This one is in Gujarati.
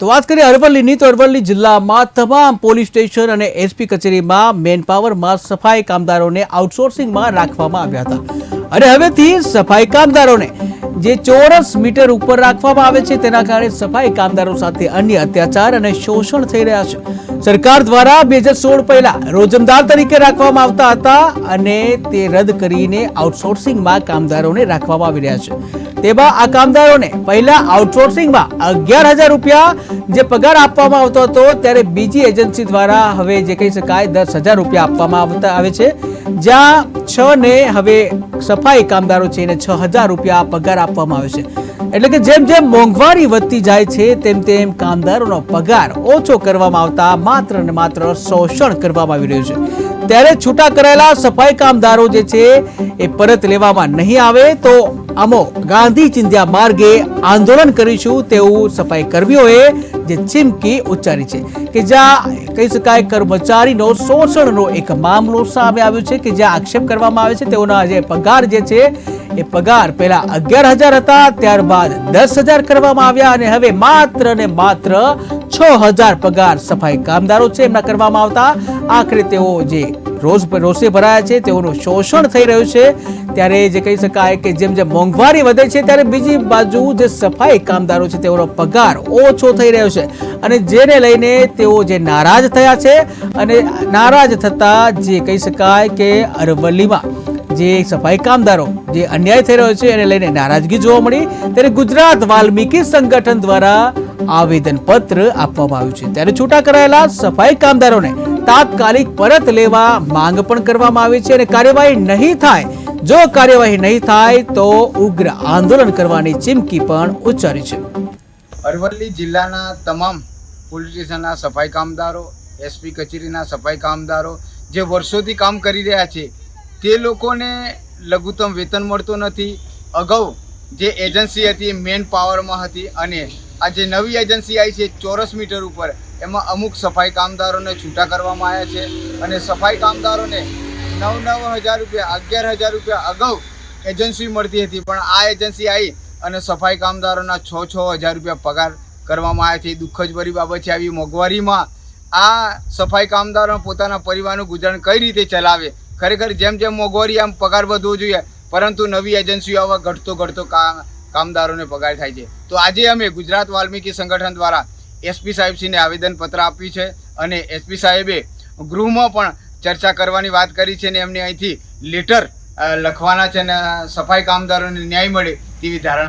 તો વાત કરીએ અરવલ્લીની, તો અરવલ્લી જિલ્લામાં તમામ પોલીસ સ્ટેશન અને એસપી કચેરીમાં મેનપાવરમાં સફાઈ કામદારોને આઉટસોર્સિંગમાં રાખવામાં આવ્યા હતા. અને હવેથી સફાઈ કામદારોને જે ચોરસ મીટર ઉપર રાખવામાં આવે છે, તેના કારણે સફાઈ કામદારો સાથે અન્ય અત્યાચાર અને શોષણ થઈ રહ્યા છે. સરકાર દ્વારા બે હજાર સોળ પહેલા રોજમદાર તરીકે રાખવામાં આવતા હતા અને તે રદ કરીને આઉટસોર્સિંગમાં કામદારોને રાખવામાં આવી રહ્યા છે. તેમાં આ કામદારોને પહેલા આઉટસોર્સિંગમાં અગિયાર હજાર રૂપિયા જે પગાર આપવામાં આવતો હતો, ત્યારે બીજી એજન્સી દ્વારા હવે જે કહી શકાય દસ હજાર રૂપિયા આપવામાં આવતા આવે છે. જ્યાં છ ને હવે સફાઈ કામદારો છે, એને છ હજાર રૂપિયા પગાર આપવામાં આવે છે. એટલે કે જેમ જેમ મોંઘવારી વધતી જાય છે, તેમ તેમ કામદારોનો પગાર ઓછો કરવામાં આવતા માત્ર ને માત્ર શોષણ કરવામાં આવી રહ્યું છે. ત્યારે છૂટા કરાયેલા સફાઈ કામદારો જે છે એ પરત લેવામાં નહીં આવે તો અમો ગાંધી ચિંધ્યા માર્ગે આંદોલન કરીશું તેવું સફાઈ કર્મીઓએ જે ચીમકી ઉચ્ચારી છે કે જ્યાં, કહી શકાય, કર્મચારીનો શોષણનો એક મામલો સામે આવ્યો છે કે જ્યાં આક્ષેપ કરવામાં આવે છે તેઓના જે પગાર જે છે એ પગાર પહેલા અગિયાર હજાર હતા, ત્યારબાદ દસ હજાર કરવામાં આવ્યા અને હવે માત્ર ને માત્ર છ હજાર પગાર સફાઈ કામદારો છે, એમના કરવામાં આવતા. આખરે તેઓ જે રોજ રોષે ભરાયા છે, તેઓનું શોષણ થઈ રહ્યું છે. ત્યારે જે કહી શકાય કે જેમ જેમ મોંઘવારી વધે છે, ત્યારે બીજી બાજુ જે સફાઈ કામદારો છે, તેઓનો પગાર ઓછો થઈ રહ્યો છે. અને જેને લઈને તેઓ જે નારાજ થયા છે, અને નારાજ થતા જે કહી શકાય કે અરવલ્લીમાં જે સફાઈ કામદારો જે અન્યાય થઈ રહ્યો છે એને લઈને નારાજગી જોવા મળી. ત્યારે ગુજરાત વાલ્મીકી સંગઠન દ્વારા આવેદન પત્ર આપવામાં આવ્યું છે. ત્યારે છૂટા કરાયેલા સફાઈ કામદારોને તાત્કાલિક પરત લેવા માંગ પણ કરવામાં આવી છે અને કાર્યવાહી નહીં થાય. જો કાર્યવાહી નહીં થાય તો ઉગ્ર આંદોલન કરવાની ચીમકી પણ ઉચ્ચારી છે. અરવલ્લી જિલ્લાના તમામ પોલીસ સ્ટેશનના સફાઈ કામદારો, એસપી કચેરીના સફાઈ કામદારો જે વર્ષોથી કામ કરી રહ્યા છે તે લોકોને લઘુત્તમ વેતન મળતું નથી. અગાઉ જે એજન્સી હતી, મેન પાવરમાં હતી અને આ જે નવી એજન્સી આવી છે ચોરસ મીટર ઉપર, એમાં અમુક સફાઈ કામદારોને છૂટા કરવામાં આવ્યા છે અને સફાઈ કામદારોને નવ નવ હજાર રૂપિયા, અગિયાર હજાર રૂપિયા અગાઉ એજન્સી મળતી હતી. પણ આ એજન્સી આવી અને સફાઈ કામદારોના છ છ હજાર રૂપિયા પગાર કરવામાં આવ્યા છે. એ દુઃખ ભરી બાબત છે. આવી મોંઘવારીમાં આ સફાઈ કામદારો પોતાના પરિવારનું ગુજરાન કઈ રીતે ચલાવે? ખરેખર જેમ જેમ મોંઘવારી આમ પગાર વધવો જોઈએ, પરંતુ નવી એજન્સીઓ આવા ઘટતો ઘટતો કામદારોને પગાર થાય છે. તો આજે અમે ગુજરાત વાલ્મીકી સંગઠન દ્વારા એસપી સાહેબશ્રીને આવેદનપત્ર આપ્યું છે અને એસપી સાહેબે ગૃહમાં પણ ચર્ચા કરવાની વાત કરી છે અને એમને અહીંથી લેટર લખવાના છે અને સફાઈ કામદારોને ન્યાય મળે તેવી ધારણા